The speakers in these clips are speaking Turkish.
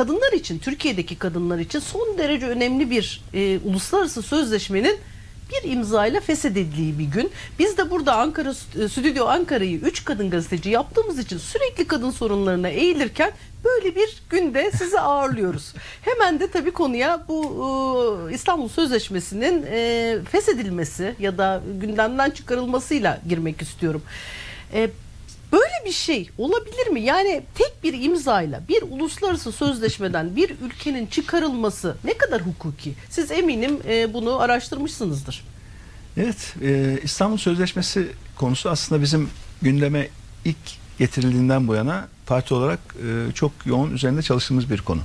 kadınlar için, Türkiye'deki kadınlar için son derece önemli bir e, uluslararası sözleşmenin bir imzayla feshedildiği bir gün. Biz de burada Ankara e, Stüdyo Ankara'yı 3 kadın gazeteci yaptığımız için sürekli kadın sorunlarına eğilirken böyle bir günde sizi ağırlıyoruz. Hemen de tabii konuya bu e, İstanbul Sözleşmesi'nin e, feshedilmesi ya da gündemden çıkarılmasıyla girmek istiyorum. E, Böyle bir şey olabilir mi? Yani tek bir imzayla bir uluslararası sözleşmeden bir ülkenin çıkarılması ne kadar hukuki? Siz eminim e, bunu araştırmışsınızdır. Evet, e, İstanbul Sözleşmesi konusu aslında bizim gündeme ilk getirildiğinden bu yana parti olarak e, çok yoğun üzerinde çalıştığımız bir konu.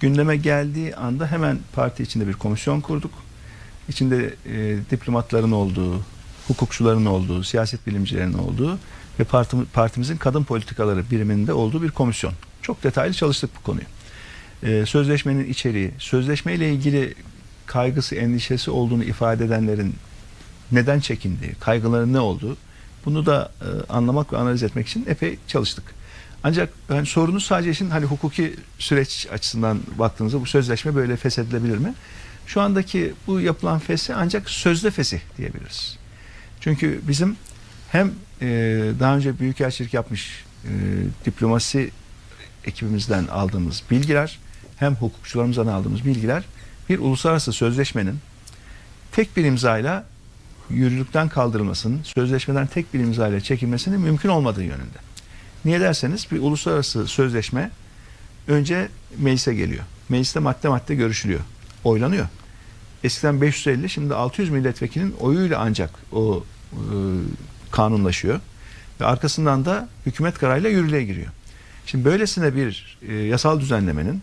Gündeme geldiği anda hemen parti içinde bir komisyon kurduk. İçinde diplomatların olduğu, hukukçuların olduğu, siyaset bilimcilerin olduğu ve parti, partimizin kadın politikaları biriminde olduğu bir komisyon. Çok detaylı çalıştık bu konuyu. E, sözleşmenin içeriği, sözleşmeyle ilgili kaygısı, endişesi olduğunu ifade edenlerin neden çekindiği, kaygıları ne olduğu bunu da e, anlamak ve analiz etmek için epey çalıştık. Ancak yani sorunuz sadece işin hani hukuki süreç açısından baktığınızda bu sözleşme böyle feshedilebilir mi? Şu andaki bu yapılan fesih ancak sözde fesih diyebiliriz. Çünkü bizim hem e, daha önce büyükelçilik yapmış e, diplomasi ekibimizden aldığımız bilgiler hem hukukçularımızdan aldığımız bilgiler bir uluslararası sözleşmenin tek bir imzayla yürürlükten kaldırılmasının, sözleşmeden tek bir imzayla çekilmesinin mümkün olmadığı yönünde. Niye derseniz bir uluslararası sözleşme önce meclise geliyor. Mecliste madde madde görüşülüyor. Oylanıyor. Eskiden 550 şimdi 600 milletvekilinin oyuyla ancak o e, kanunlaşıyor. Ve arkasından da hükümet kararıyla yürürlüğe giriyor. Şimdi böylesine bir e, yasal düzenlemenin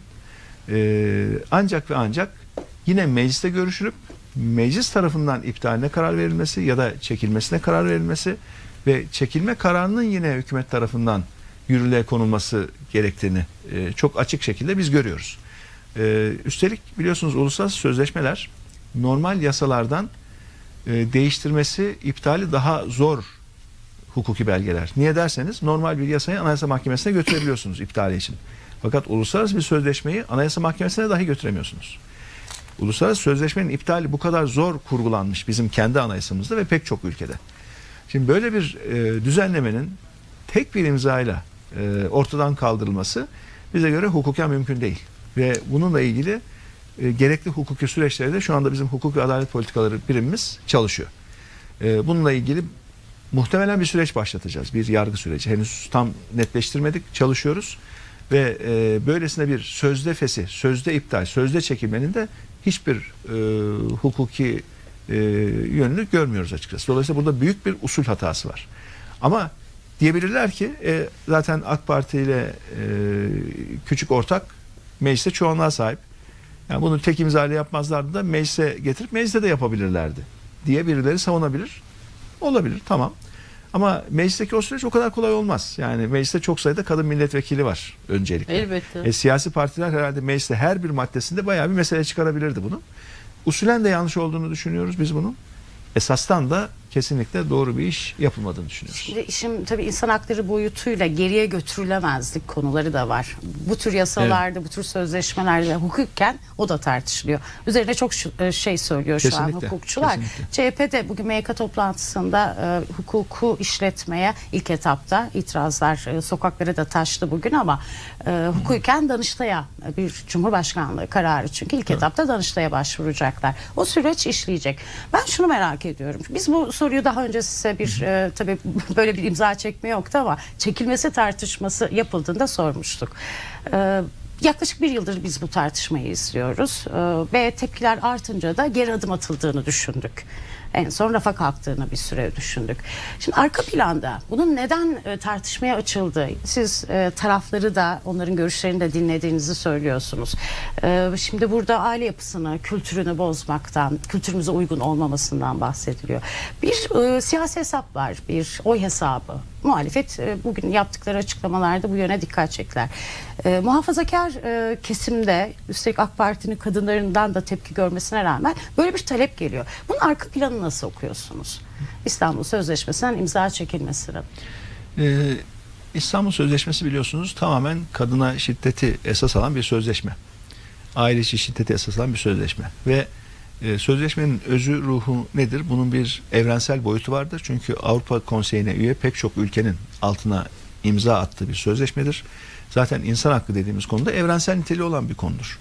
e, ancak ve ancak yine mecliste görüşülüp meclis tarafından iptaline karar verilmesi ya da çekilmesine karar verilmesi ve çekilme kararının yine hükümet tarafından yürürlüğe konulması gerektiğini e, çok açık şekilde biz görüyoruz. E, üstelik biliyorsunuz uluslararası sözleşmeler normal yasalardan e, değiştirmesi, iptali daha zor hukuki belgeler. Niye derseniz normal bir yasayı Anayasa Mahkemesi'ne götürebiliyorsunuz iptali için. Fakat uluslararası bir sözleşmeyi Anayasa Mahkemesi'ne dahi götüremiyorsunuz. Uluslararası sözleşmenin iptali bu kadar zor kurgulanmış bizim kendi anayasamızda ve pek çok ülkede. Şimdi böyle bir e, düzenlemenin tek bir imzayla e, ortadan kaldırılması bize göre hukuken mümkün değil. Ve bununla ilgili e, gerekli hukuki süreçlerde de şu anda bizim hukuk ve adalet politikaları birimimiz çalışıyor. E, bununla ilgili muhtemelen bir süreç başlatacağız. Bir yargı süreci. Henüz tam netleştirmedik. Çalışıyoruz. Ve e, böylesine bir sözde fesi, sözde iptal, sözde çekilmenin de hiçbir e, hukuki e, yönünü görmüyoruz açıkçası. Dolayısıyla burada büyük bir usul hatası var. Ama diyebilirler ki e, zaten AK Parti ile e, küçük ortak mecliste çoğunluğa sahip. Yani bunu tek imzayla yapmazlardı da meclise getirip mecliste de yapabilirlerdi diye birileri savunabilir. Olabilir tamam. Ama meclisteki o süreç o kadar kolay olmaz. Yani mecliste çok sayıda kadın milletvekili var öncelikle. Elbette. E, siyasi partiler herhalde mecliste her bir maddesinde bayağı bir mesele çıkarabilirdi bunu. Usulen de yanlış olduğunu düşünüyoruz biz bunun. Esastan da kesinlikle doğru bir iş yapılmadığını düşünüyoruz. Şimdi işin tabii insan hakları boyutuyla geriye götürülemezlik konuları da var. Bu tür yasalarda, bu tür sözleşmelerde hukukken o da tartışılıyor. Üzerine çok e, şey söylüyor şu an Kesinlikle, hukukçular. kesinlikle. CHP de bugün MYK toplantısında e, hukuku işletmeye ilk etapta itirazlar e, sokaklara da taştı bugün ama e, hukuken Danıştay'a bir Cumhurbaşkanlığı kararı çünkü ilk etapta Danıştay'a başvuracaklar. O süreç işleyecek. Ben şunu merak ediyorum. Biz bu soruyu daha önce size bir e, tabii böyle bir imza çekme yoktu ama çekilmesi tartışması yapıldığında sormuştuk. E, Yaklaşık bir yıldır biz bu tartışmayı izliyoruz Ee, ve tepkiler artınca da geri adım atıldığını düşündük. En son rafa kalktığını bir süre düşündük. Şimdi arka planda bunun neden e, tartışmaya açıldığı, siz e, tarafları da onların görüşlerini de dinlediğinizi söylüyorsunuz. Ee, şimdi burada aile yapısını, kültürünü bozmaktan, kültürümüze uygun olmamasından bahsediliyor. Bir e, siyasi hesap var, bir oy hesabı. Muhalefet e, bugün yaptıkları açıklamalarda bu yöne dikkat çektiler. E, muhafazakar e, kesimde üstelik AK Parti'nin kadınlarından da tepki görmesine rağmen böyle bir talep geliyor. Bunun arka planı nasıl okuyorsunuz? İstanbul Sözleşmesi'nden imza çekilmesini. Ee, İstanbul Sözleşmesi biliyorsunuz tamamen kadına şiddeti esas alan bir sözleşme. Aile içi şiddeti esas alan bir sözleşme. Ve e, sözleşmenin özü ruhu nedir? Bunun bir evrensel boyutu vardır. Çünkü Avrupa Konseyi'ne üye pek çok ülkenin altına imza attığı bir sözleşmedir. Zaten insan hakkı dediğimiz konuda evrensel niteliği olan bir konudur.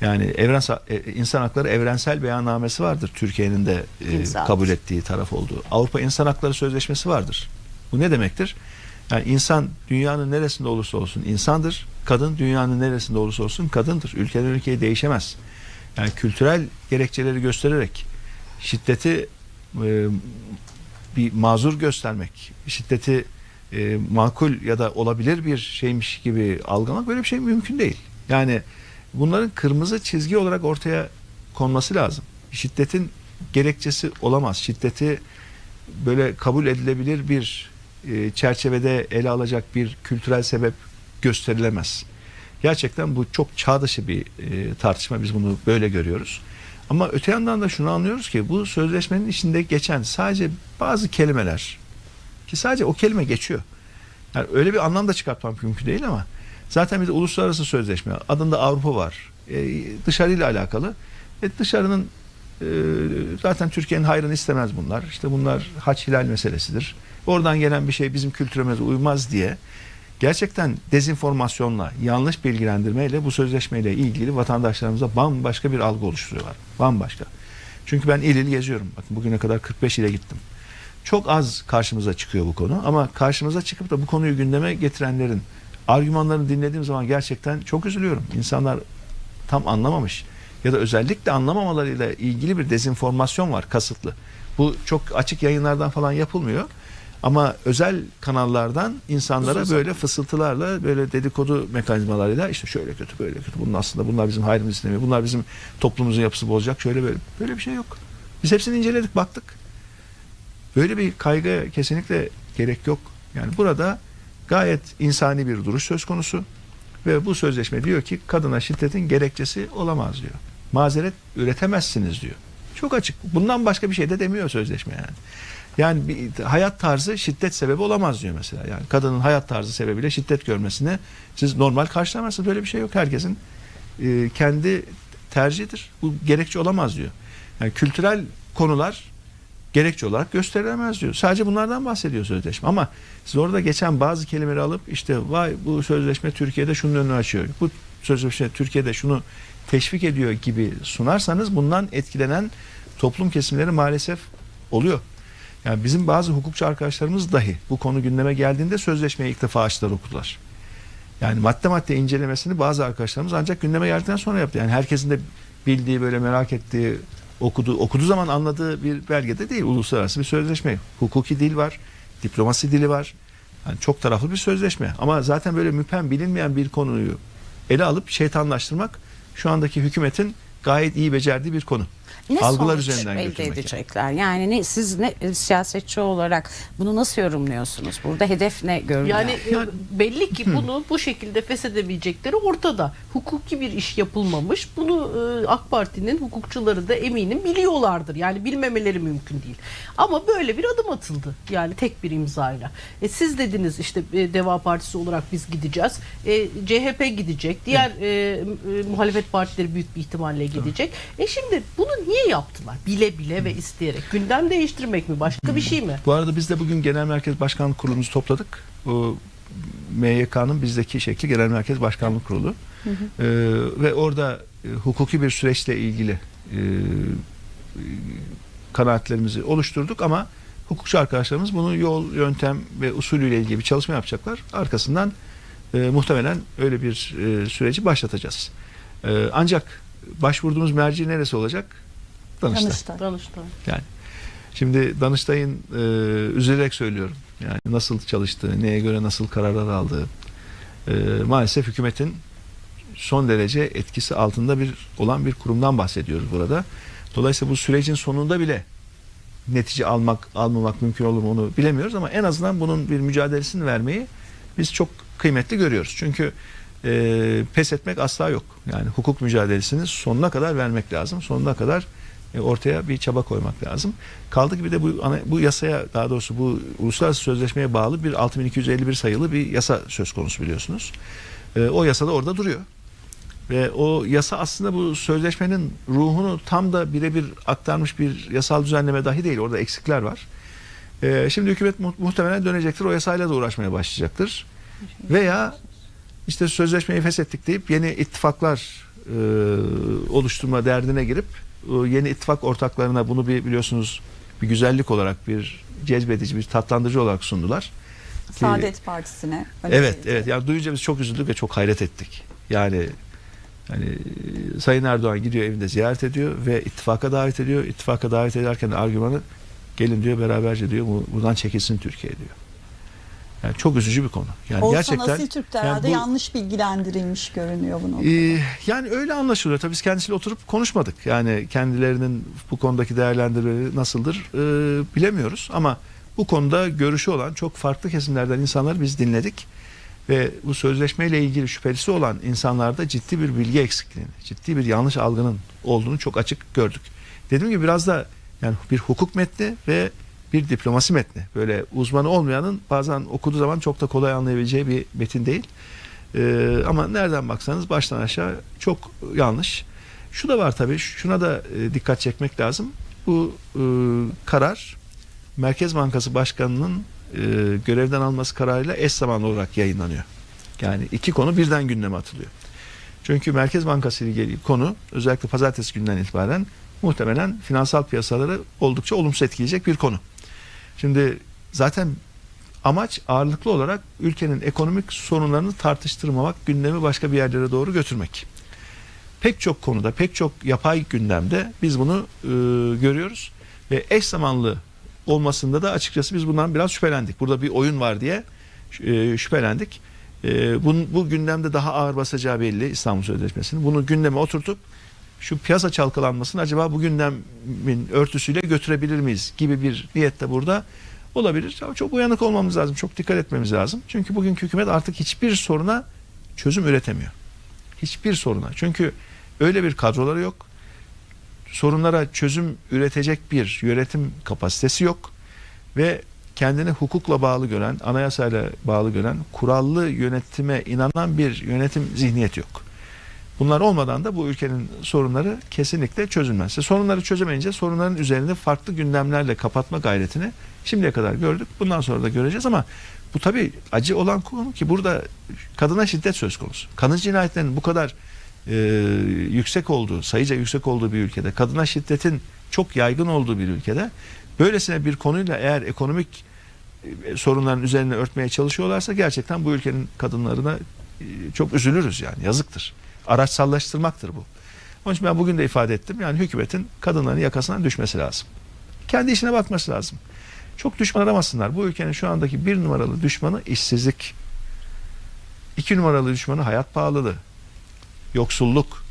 Yani evrensel, e, insan hakları evrensel beyannamesi vardır. Türkiye'nin de e, kabul ettiği taraf olduğu. Avrupa İnsan Hakları Sözleşmesi vardır. Bu ne demektir? Yani insan dünyanın neresinde olursa olsun insandır. Kadın dünyanın neresinde olursa olsun kadındır. Ülkeden ülkeye değişemez. Yani kültürel gerekçeleri göstererek şiddeti e, bir mazur göstermek, şiddeti e, makul ya da olabilir bir şeymiş gibi algılamak böyle bir şey mümkün değil. Yani bunların kırmızı çizgi olarak ortaya konması lazım. Şiddetin gerekçesi olamaz. Şiddeti böyle kabul edilebilir bir e, çerçevede ele alacak bir kültürel sebep gösterilemez. Gerçekten bu çok çağ dışı bir e, tartışma. Biz bunu böyle görüyoruz. Ama öte yandan da şunu anlıyoruz ki bu sözleşmenin içinde geçen sadece bazı kelimeler ki sadece o kelime geçiyor. Yani öyle bir anlam da çıkartmak mümkün değil ama zaten bir de uluslararası sözleşme adında Avrupa var. E, dışarıyla alakalı. E, dışarının e, zaten Türkiye'nin hayrını istemez bunlar. İşte bunlar haç hilal meselesidir. Oradan gelen bir şey bizim kültürümüze uymaz diye gerçekten dezinformasyonla, yanlış bilgilendirmeyle bu sözleşmeyle ilgili vatandaşlarımıza bambaşka bir algı oluşturuyorlar. Bambaşka. Çünkü ben il il geziyorum. Bakın bugüne kadar 45 ile gittim. Çok az karşımıza çıkıyor bu konu ama karşımıza çıkıp da bu konuyu gündeme getirenlerin argümanlarını dinlediğim zaman gerçekten çok üzülüyorum. İnsanlar tam anlamamış ya da özellikle anlamamalarıyla ilgili bir dezinformasyon var kasıtlı. Bu çok açık yayınlardan falan yapılmıyor. Ama özel kanallardan insanlara Uzun böyle fısıltılarla böyle dedikodu mekanizmalarıyla işte şöyle kötü böyle kötü bunun aslında bunlar bizim hayrımızı istemiyor. Bunlar bizim toplumumuzun yapısı bozacak şöyle böyle. Böyle bir şey yok. Biz hepsini inceledik baktık. Böyle bir kaygı kesinlikle gerek yok. Yani burada gayet insani bir duruş söz konusu ve bu sözleşme diyor ki kadına şiddetin gerekçesi olamaz diyor. Mazeret üretemezsiniz diyor. Çok açık. Bundan başka bir şey de demiyor sözleşme yani. Yani bir hayat tarzı şiddet sebebi olamaz diyor mesela. Yani kadının hayat tarzı sebebiyle şiddet görmesini siz normal karşılamazsınız. Böyle bir şey yok. Herkesin e, kendi tercihidir. Bu gerekçe olamaz diyor. Yani kültürel konular gerekçe olarak gösterilemez diyor. Sadece bunlardan bahsediyor sözleşme. Ama siz orada geçen bazı kelimeleri alıp işte vay bu sözleşme Türkiye'de şunun önünü açıyor. Bu sözleşme Türkiye'de şunu teşvik ediyor gibi sunarsanız bundan etkilenen toplum kesimleri maalesef oluyor. Yani bizim bazı hukukçu arkadaşlarımız dahi bu konu gündeme geldiğinde sözleşmeyi ilk defa açtılar okudular. Yani madde madde incelemesini bazı arkadaşlarımız ancak gündeme geldikten sonra yaptı. Yani herkesin de bildiği böyle merak ettiği okuduğu okuduğu zaman anladığı bir belgede değil. Uluslararası bir sözleşme. Hukuki dil var, diplomasi dili var. Yani çok taraflı bir sözleşme. Ama zaten böyle müphem bilinmeyen bir konuyu ele alıp şeytanlaştırmak şu andaki hükümetin gayet iyi becerdiği bir konu. Ne Algılar sonuç üzerinden elde götürmek. yani. edecekler? Yani ne, siz ne siyasetçi olarak bunu nasıl yorumluyorsunuz? Burada hedef ne görünüyor? Yani e, belli ki bunu bu şekilde feshedebilecekleri ortada. Hukuki bir iş yapılmamış. Bunu e, AK Parti'nin hukukçuları da eminim biliyorlardır. Yani bilmemeleri mümkün değil. Ama böyle bir adım atıldı. Yani tek bir imzayla. E, siz dediniz işte e, Deva Partisi olarak biz gideceğiz. E, CHP gidecek. Diğer e, e, muhalefet partileri büyük bir ihtimalle gidecek. E şimdi bunu niye yaptılar? Bile bile ve isteyerek. Gündem değiştirmek mi? Başka bir şey mi? Bu arada biz de bugün Genel Merkez Başkanlık Kurulumuzu topladık. O MYK'nın bizdeki şekli Genel Merkez Başkanlık Kurulu. Ee, ve orada e, hukuki bir süreçle ilgili e, e, kanaatlerimizi oluşturduk ama hukukçu arkadaşlarımız bunun yol, yöntem ve usulüyle ilgili bir çalışma yapacaklar. Arkasından e, muhtemelen öyle bir e, süreci başlatacağız. E, ancak başvurduğumuz merci neresi olacak? Danıştay. Danıştay. Danıştay. Yani şimdi Danıştay'ın e, üzülerek söylüyorum. Yani nasıl çalıştığı, neye göre nasıl kararlar aldığı e, maalesef hükümetin son derece etkisi altında bir olan bir kurumdan bahsediyoruz burada. Dolayısıyla bu sürecin sonunda bile netice almak almamak mümkün olur mu onu bilemiyoruz ama en azından bunun bir mücadelesini vermeyi biz çok kıymetli görüyoruz. Çünkü e, pes etmek asla yok. Yani hukuk mücadelesini sonuna kadar vermek lazım. Sonuna kadar ortaya bir çaba koymak lazım. Kaldı ki bir de bu bu yasaya daha doğrusu bu uluslararası sözleşmeye bağlı bir 6251 sayılı bir yasa söz konusu biliyorsunuz. E, o yasada orada duruyor. Ve o yasa aslında bu sözleşmenin ruhunu tam da birebir aktarmış bir yasal düzenleme dahi değil. Orada eksikler var. Ee, şimdi hükümet mu- muhtemelen dönecektir. O yasayla da uğraşmaya başlayacaktır. Veya işte sözleşmeyi feshettik deyip yeni ittifaklar e, oluşturma derdine girip yeni ittifak ortaklarına bunu bir biliyorsunuz bir güzellik olarak bir cezbedici bir tatlandırıcı olarak sundular. Saadet Partisi'ne. öyle Evet, bir- evet. Yani duyunca biz çok üzüldük ve çok hayret ettik. Yani hani e, Sayın Erdoğan gidiyor evinde ziyaret ediyor ve ittifaka davet ediyor. İttifaka davet ederken de argümanı gelin diyor beraberce diyor bu- buradan çekilsin Türkiye diyor. Yani çok üzücü bir konu. Yani Oğuzhan gerçekten Asil Türk yani bu- yanlış bilgilendirilmiş görünüyor bu noktada. ee, yani öyle anlaşılıyor. Tabii biz kendisiyle oturup konuşmadık. Yani kendilerinin bu konudaki değerlendirmeleri nasıldır e, bilemiyoruz. Ama bu konuda görüşü olan çok farklı kesimlerden insanları biz dinledik. Ve bu sözleşmeyle ilgili şüphelisi olan insanlarda ciddi bir bilgi eksikliğini, ciddi bir yanlış algının olduğunu çok açık gördük. Dediğim gibi biraz da yani bir hukuk metni ve bir diplomasi metni. Böyle uzmanı olmayanın bazen okuduğu zaman çok da kolay anlayabileceği bir metin değil. Ee, ama nereden baksanız baştan aşağı çok yanlış. Şu da var tabii, şuna da e, dikkat çekmek lazım. Bu e, karar Merkez Bankası Başkanı'nın e, görevden alması kararıyla eş zamanlı olarak yayınlanıyor. Yani iki konu birden gündeme atılıyor. Çünkü Merkez Bankası ile ilgili konu özellikle pazartesi günden itibaren muhtemelen finansal piyasaları oldukça olumsuz etkileyecek bir konu. Şimdi zaten amaç ağırlıklı olarak ülkenin ekonomik sorunlarını tartıştırmamak, gündemi başka bir yerlere doğru götürmek. Pek çok konuda, pek çok yapay gündemde biz bunu e, görüyoruz ve eş zamanlı olmasında da açıkçası biz bundan biraz şüphelendik. Burada bir oyun var diye e, şüphelendik. E, bu, bu gündemde daha ağır basacağı belli İstanbul Sözleşmesi'nin. Bunu gündeme oturtup şu piyasa çalkalanmasını acaba bu gündemin örtüsüyle götürebilir miyiz gibi bir niyet de burada olabilir. Ama çok uyanık olmamız lazım. Çok dikkat etmemiz lazım. Çünkü bugünkü hükümet artık hiçbir soruna çözüm üretemiyor. Hiçbir soruna. Çünkü öyle bir kadroları yok. Sorunlara çözüm üretecek bir yönetim kapasitesi yok. Ve kendini hukukla bağlı gören, anayasayla bağlı gören, kurallı yönetime inanan bir yönetim zihniyeti yok. Bunlar olmadan da bu ülkenin sorunları kesinlikle çözülmez. Sorunları çözemeyince sorunların üzerinde farklı gündemlerle kapatma gayretini şimdiye kadar gördük. Bundan sonra da göreceğiz ama bu tabii acı olan konu ki burada kadına şiddet söz konusu. Kadın cinayetlerinin bu kadar e, yüksek olduğu, sayıca yüksek olduğu bir ülkede, kadına şiddetin çok yaygın olduğu bir ülkede böylesine bir konuyla eğer ekonomik e, sorunların üzerine örtmeye çalışıyorlarsa gerçekten bu ülkenin kadınlarına e, çok üzülürüz yani yazıktır. Araçsallaştırmaktır bu. Onun için ben bugün de ifade ettim. Yani hükümetin kadınların yakasından düşmesi lazım. Kendi işine bakması lazım. Çok düşman aramasınlar. Bu ülkenin şu andaki bir numaralı düşmanı işsizlik. İki numaralı düşmanı hayat pahalılığı. Yoksulluk.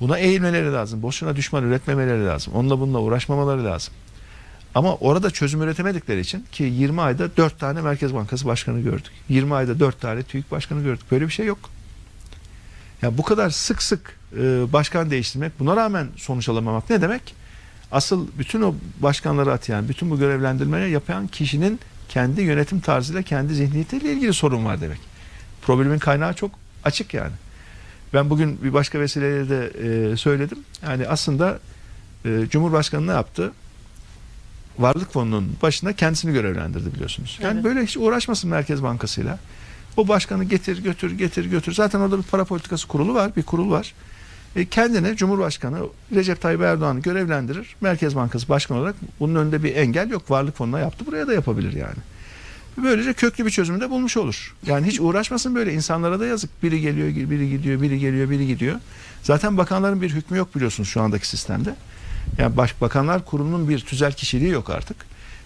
Buna eğilmeleri lazım. Boşuna düşman üretmemeleri lazım. Onunla bununla uğraşmamaları lazım. Ama orada çözüm üretemedikleri için ki 20 ayda 4 tane Merkez Bankası Başkanı gördük. 20 ayda 4 tane TÜİK Başkanı gördük. Böyle bir şey yok. Ya bu kadar sık sık e, başkan değiştirmek, buna rağmen sonuç alamamak ne demek? Asıl bütün o başkanları atayan, bütün bu görevlendirmeleri yapan kişinin kendi yönetim tarzıyla, kendi zihniyetiyle ilgili sorun var demek. Problemin kaynağı çok açık yani. Ben bugün bir başka vesileyle de e, söyledim. Yani aslında e, Cumhurbaşkanı ne yaptı? Varlık fonunun başına kendisini görevlendirdi biliyorsunuz. Yani Evet. böyle hiç uğraşmasın Merkez Bankası'yla. O başkanı getir götür getir götür. Zaten orada bir para politikası kurulu var, bir kurul var. E, kendine Cumhurbaşkanı Recep Tayyip Erdoğan'ı görevlendirir. Merkez Bankası Başkanı olarak bunun önünde bir engel yok. Varlık fonuna yaptı. Buraya da yapabilir yani. Böylece köklü bir çözümü de bulmuş olur. Yani hiç uğraşmasın böyle insanlara da yazık. Biri geliyor, biri gidiyor, biri geliyor, biri gidiyor. Zaten bakanların bir hükmü yok biliyorsunuz şu andaki sistemde. Yani baş, bakanlar kurulunun bir tüzel kişiliği yok artık.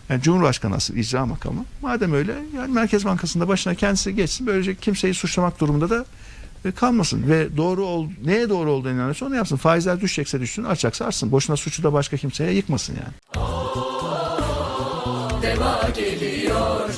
Yani Cumhurbaşkanı asıl icra makamı. Madem öyle yani Merkez Bankası'nda başına kendisi geçsin. Böylece kimseyi suçlamak durumunda da e, kalmasın. Ve doğru ol, neye doğru olduğunu inanıyorsa onu yapsın. Faizler düşecekse düşsün, artacaksa artsın. Boşuna suçu da başka kimseye yıkmasın yani. Deva geliyor